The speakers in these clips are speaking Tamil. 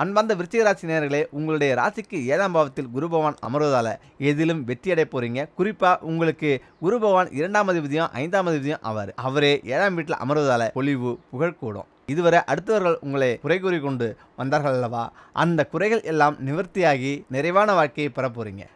அன்பார்ந்த விருச்சிக ராசி உங்களுடைய ராசிக்கு ஏழாம் பாவத்தில் குரு பகவான் அமர்வதால எதிலும் வெற்றி அடைய போகிறீங்க குறிப்பாக உங்களுக்கு குரு பகவான் இரண்டாம் அதிபதியும் ஐந்தாம் அதிபதியும் அவர். அவரே ஏழாம் வீட்டில் அமர்வதால பொலிவு புகழ் கூடும். இதுவரை அடுத்தவர்கள் உங்களை குறை கூறி கொண்டு வந்தார்கள் அல்லவா? அந்த குறைகள் எல்லாம் நிவர்த்தியாகி நிறைவான வாழ்க்கையை பெற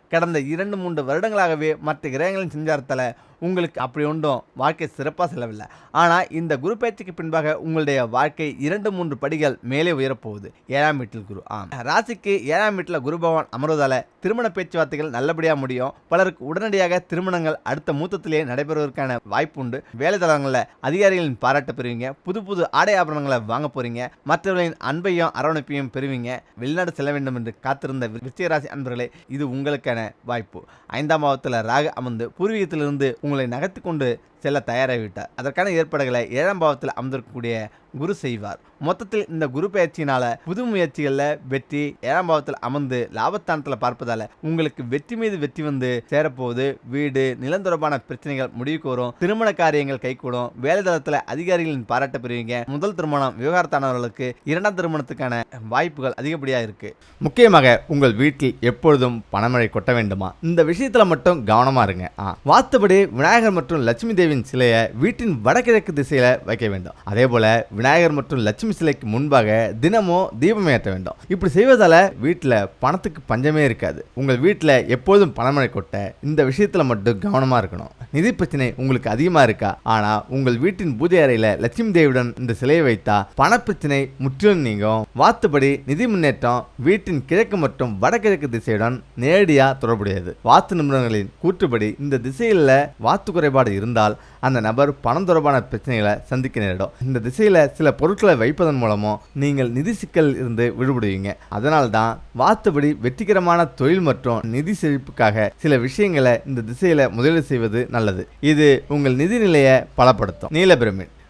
கடந்த இரண்டு மூன்று வருடங்களாகவே மற்ற கிரகங்களின் சஞ்சாரத்தில் உங்களுக்கு அப்படி ஒன்றும் வாழ்க்கை சிறப்பாக செல்லவில்லை. ஆனால் இந்த குரு பயிற்சிக்கு பின்பாக உங்களுடைய வாழ்க்கை இரண்டு மூன்று படிகள் மேலே உயரப்போகுது ஏழாம் வீட்டில் குரு. ஆம். ராசிக்கு ஏழாம் வீட்டில் குரு பகவான் அமர்வதால் திருமண பேச்சுவார்த்தைகள் நல்லபடியாக முடியும். பலருக்கு உடனடியாக திருமணங்கள் அடுத்த மூத்தத்திலேயே நடைபெறுவதற்கான வாய்ப்பு உண்டு. வேலை தளங்களில் அதிகாரிகளின் பாராட்டு பெறுவீங்க. புது புது ஆடை ஆபரணங்கள் வாங்க போறீங்க. மற்றவர்களின் அன்பையும் அரவணைப்பையும் பெறுவீங்க. வெளிநாடு செல்ல வேண்டும் என்று காத்திருந்த விருச்சிகராசி அன்பர்களே இது உங்களுக்கான வாய்ப்பு. ஐந்தாம் பாவத்தில் ராக அமர்ந்து பூர்வீகத்திலிருந்து உங்களை நகர்த்தி கொண்டு செல்ல தயாராகிவிட்டார். அதற்கான ஏற்பாடுகளை ஏழாம் பாவத்தில் அமர்ந்திருக்கக்கூடிய குரு செய்வார். மொத்தத்தில் இந்த குரு பயிற்சியினால புது முயற்சிகளில் வெற்றி ஏழாம் பாவத்தில் அமர்ந்து லாபஸ்தானத்தில் பார்ப்பதால உங்களுக்கு வெற்றி மீது வெற்றி வந்து சேரப்போகுது. வீடு நிலம் தொடர்பான பிரச்சனைகள் முடிவுக்கு வரும். திருமண காரியங்கள் கைகூடும். வேலை தளத்தில் அதிகாரிகளின் பாராட்ட பெறுவீங்க. முதல் திருமணம் விவகாரத்தானவர்களுக்கு இரண்டாம் திருமணத்துக்கான வாய்ப்புகள் அதிகப்படியாக இருக்கு. முக்கியமாக உங்கள் வீட்டில் எப்பொழுதும் பணமழை கொட்ட வேண்டுமா? இந்த விஷயத்துல மட்டும் கவனமா இருங்க. ஆ, வாஸ்துபடி விநாயகர் மற்றும் லட்சுமி தேவி தேவியின் சிலையை வீட்டின் வடகிழக்கு திசையில வைக்க வேண்டும். அதே போல விநாயகர் மற்றும் லட்சுமி சிலைக்கு முன்பாக தினமும் தீபம் ஏற்ற வேண்டும். இப்படி செய்வதால வீட்டில் பணத்துக்கு பஞ்சமே இருக்காது. உங்கள் வீட்டில் எப்போதும் பணமழை கொட்ட இந்த விஷயத்துல மட்டும் கவனமா இருக்கணும். நிதி பிரச்சனை உங்களுக்கு அதிகமா இருக்கா? ஆனா உங்கள் வீட்டின் பூஜை அறையில லட்சுமி தேவியுடன் இந்த சிலையை வைத்தா பணப்பிரச்சனை முற்றிலும் நீங்கும். வாத்துபடி நிதி முன்னேற்றம் வீட்டின் கிழக்கு மற்றும் வடகிழக்கு திசையுடன் நேரடியாக தொடர்புடையது. வாத்து நிபுணர்களின் கூற்றுப்படி இந்த திசையில் வாத்து குறைபாடு இருந்தால் அந்த நபர் பணம் தொடர்பான பிரச்சனைகளை சந்திக்க நேரிடும். இந்த திசையில சில பொருட்களை வைப்பதன் மூலமும் நீங்கள் நிதி சிக்கல் இருந்து விடுபடுவீங்க. அதனால் தான் வாஸ்துபடி வெற்றிகரமான தொழில் மற்றும் நிதி செழிப்புக்காக சில விஷயங்களை இந்த திசையில முதலீடு செய்வது நல்லது. இது உங்கள் நிதி நிலையை பலப்படுத்தும். நீல பிரமிட்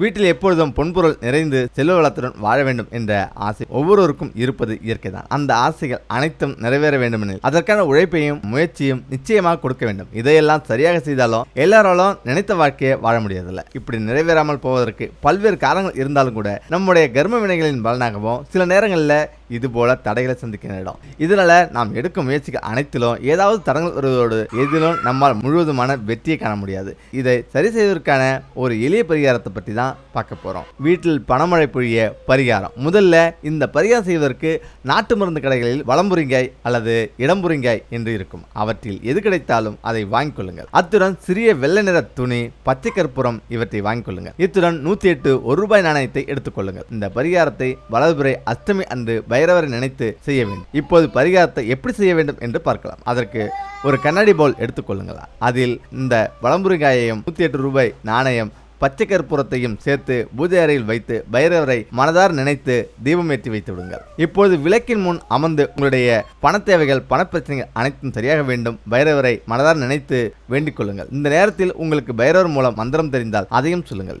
வீட்டில் எப்பொழுதும் பொன்பொருள் நிறைந்து செல்வ வளத்துடன் வாழ வேண்டும் என்ற ஆசை ஒவ்வொருவருக்கும் இருப்பது இயற்கைதான். அந்த ஆசைகள் அனைத்தும் நிறைவேற வேண்டுமெனில் அதற்கான உழைப்பையும் முயற்சியும் நிச்சயமாக கொடுக்க வேண்டும். இதையெல்லாம் சரியாக செய்தாலும் எல்லாராலும் நினைத்த வாழ்க்கையை வாழ முடியதில்லை. இப்படி நிறைவேறாமல் போவதற்கு பல்வேறு காரணங்கள் இருந்தாலும் கூட நம்முடைய கர்ம வினைகளின் பலனாகவும் சில நேரங்களில் இது போல தடைகளை சந்திக்க நேரிடும் இதனால நாம் எடுக்கும் முயற்சிகள் அனைத்திலும் ஏதாவது தடங்கள் வருவதோடு எதிலும் நம்மால் முழுவதுமான வெற்றியை காண முடியாது. இதை சரி செய்வதற்கான ஒரு எளிய பரிகாரத்தை பற்றி தான் பார்க்க போறோம். வீட்டில் பணமழை பொழிய பரிகாரம். முதல்ல இந்த பரிகாரம் செய்வதற்கு நாட்டு மருந்து கடைகளில் வளம்புரிங்காய் அல்லது இடம்புரிங்காய் என்று இருக்கும். அவற்றில் எது கிடைத்தாலும் அதை வாங்கிக் கொள்ளுங்கள். அத்துடன் சிறிய வெள்ளை நிற துணி பச்சை கற்பூரம் இவற்றை வாங்கிக் கொள்ளுங்கள். இத்துடன் நூத்தி எட்டு ஒரு ரூபாய் நாணயத்தை எடுத்துக்கொள்ளுங்கள் இந்த பரிகாரத்தை வலதுபுறை அஷ்டமி அன்று பைரவரை நினைத்து செய்ய வேண்டும். இப்போது பரிகாரத்தை எப்படி செய்ய வேண்டும் என்று பார்க்கலாம். அதற்கு ஒரு கண்ணாடி பவுல் எடுத்துக்கொள்ளுங்கள் அதில் இந்த வளம்புரிங்காயையும் நூற்றி எட்டு ரூபாய் நாணயம் பச்சை கற்பூரத்தையும் சேர்த்து பூஜை அறையில் வைத்து பைரவரை மனதார் நினைத்து தீபம் ஏற்றி வைத்து விடுங்கள். இப்போது விளக்கின் முன் அமர்ந்து உங்களுடைய பண தேவைகள் பணப்பிரச்சனைகள் அனைத்தும் சரியாக வேண்டும். பைரவரை மனதார் நினைத்து வேண்டிக் கொள்ளுங்கள். இந்த நேரத்தில் உங்களுக்கு பைரவர் மூலம் மந்திரம் தெரிந்தால் அதையும் சொல்லுங்கள்.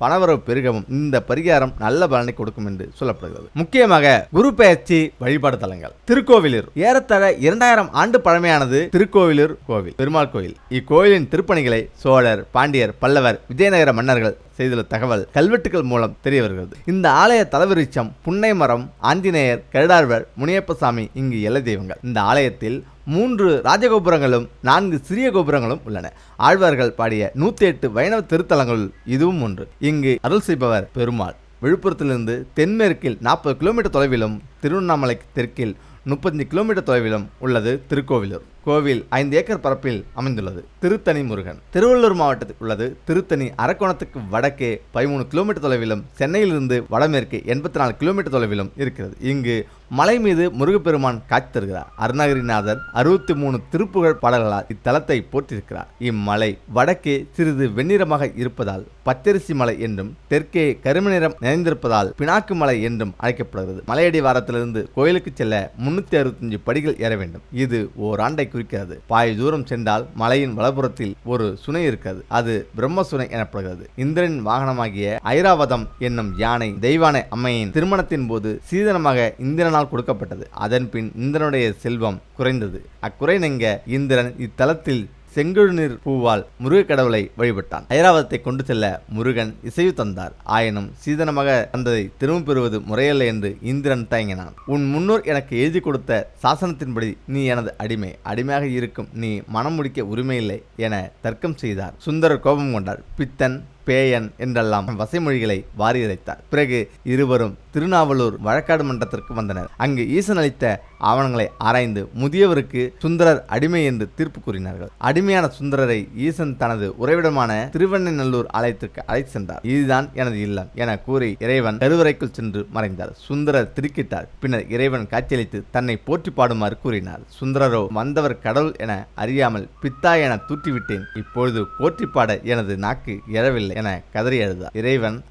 பணவரவு பெருகவும் இந்த பரிகாரம் நல்ல பலனை கொடுக்கும் என்று சொல்லப்படுகிறது. முக்கியமாக குரு பெயர்ச்சி வழிபாடு தலங்கள். திருக்கோவிலூர். ஏறத்தாழ இரண்டாயிரம் ஆண்டு பழமையானது திருக்கோவிலூர் கோவில் பெருமாள் கோயில். இக்கோயிலின் திருப்பணிகளை சோழர் பாண்டியர் பல்லவர் விஜயநகர மன்னர்கள் செய்துள்ள தகவல் கல்வெட்டுகள் மூலம் தெரிய வருகிறது இந்த ஆலய தலவிருச்சம் புன்னை மரம் ஆஞ்சநேயர் கருடாழ்வர் முனியப்பசாமி இங்கு எல்லை தெய்வங்கள். இந்த ஆலயத்தில் மூன்று ராஜகோபுரங்களும் நான்கு சிறிய கோபுரங்களும் உள்ளன. ஆழ்வார்கள் பாடிய நூத்தி எட்டு வைணவ திருத்தலங்களுள் இதுவும் ஒன்று. இங்கு அருள் செய்பவர் பெருமாள். விழுப்புரத்திலிருந்து தென்மேற்கில் நாற்பது கிலோமீட்டர் தொலைவிலும் திருவண்ணாமலை தெற்கில் முப்பத்தஞ்சு கிலோமீட்டர் தொலைவிலும் உள்ளது திருக்கோவிலூர். கோவில் ஐந்து ஏக்கர் பரப்பில் அமைந்துள்ளது. திருத்தணி முருகன். திருவள்ளூர் மாவட்டத்தில் உள்ளது திருத்தணி அரக்கோணத்துக்கு வடக்கே பதிமூணு கிலோமீட்டர் தொலைவிலும் சென்னையிலிருந்து வடமேற்கு எண்பத்தி நாலு கிலோமீட்டர் தொலைவிலும் இருக்கிறது. இங்கு மலை மீது முருகப்பெருமான் காட்சி தருகிறார். அருணகிரிநாதர் அறுபத்தி மூணு திருப்புகழ் பாடல்களால் இத்தலத்தை போற்றிருக்கிறார். இம்மலை வடக்கே சிறிது வெண்ணிறமாக இருப்பதால் பச்சரிசி மலை என்றும் தெற்கே கரும நிறம் நிறைந்திருப்பதால் பினாக்கு மலை என்றும் அழைக்கப்படுகிறது. மலையடி வாரத்திலிருந்து கோயிலுக்கு செல்ல முன்னூத்தி அறுபத்தஞ்சு படிகள் ஏற வேண்டும். இது ஓராண்டை குறிக்கிறது பாய் தூரம் சென்றால் மலையின் வலப்புறத்தில் ஒரு சுனை இருக்கிறது அது பிரம்ம சுனை எனப்படுகிறது. இந்திரனின் வாகனமாகிய ஐராவதம் என்னும் யானை தெய்வானை அம்மையின் திருமணத்தின் போது சீதனமாக இந்திரனால் கொடுக்கப்பட்டது. அதன்பின் இந்திரனுடைய செல்வம் குறைந்தது. அக்குறை நீங்க இந்திரன் இத்தலத்தில் செங்கழுநீர் பூவால் முருகக்கடவுளை வழிபட்டான். ஐராவதத்தை கொண்டு செல்ல முருகன் இசைவு தந்தார். ஆயினும் சீதனமாக தந்ததை திரும்ப பெறுவது முறையல்ல என்று இந்திரன் தயங்கினான். உன் முன்னோர் எனக்கு எழுதி கொடுத்த சாசனத்தின்படி நீ எனது அடிமை. அடிமையாக இருக்கும் நீ மனம் முடிக்க உரிமையில்லை என தர்க்கம் செய்தார். சுந்தரர் கோபம் கொண்டார். பித்தன் பேயன் என்றெல்லாம் வசைமொழிகளை வாரி இறைத்தார் பிறகு இருவரும் திருநாவலூர் வழக்காடு மன்றத்திற்கு வந்தனர். அங்கு ஈசன் அளித்த ஆவணங்களை ஆராய்ந்து முதியவருக்கு சுந்தரர் அடிமை என்று தீர்ப்பு கூறினார்கள். அடிமையான சுந்தரரை ஈசன் தனது உறைவிடமான திருவண்ணநல்லூர் ஆலயத்திற்கு அழைத்து சென்றார். இதுதான் எனது இல்லம் என கூறி இறைவன் கருவறைக்குள் சென்று மறைந்தார். சுந்தரர் திருக்கிட்டார். பின்னர் இறைவன் காட்சியளித்து தன்னை போற்றி பாடுமாறு கூறினார். சுந்தரரோ வந்தவர் கடவுள் என அறியாமல் பித்தா என தூற்றிவிட்டேன். இப்பொழுது போற்றி பாட எனது நாக்கு எழவில்லை. என கதறி அழுதார். இறைவன்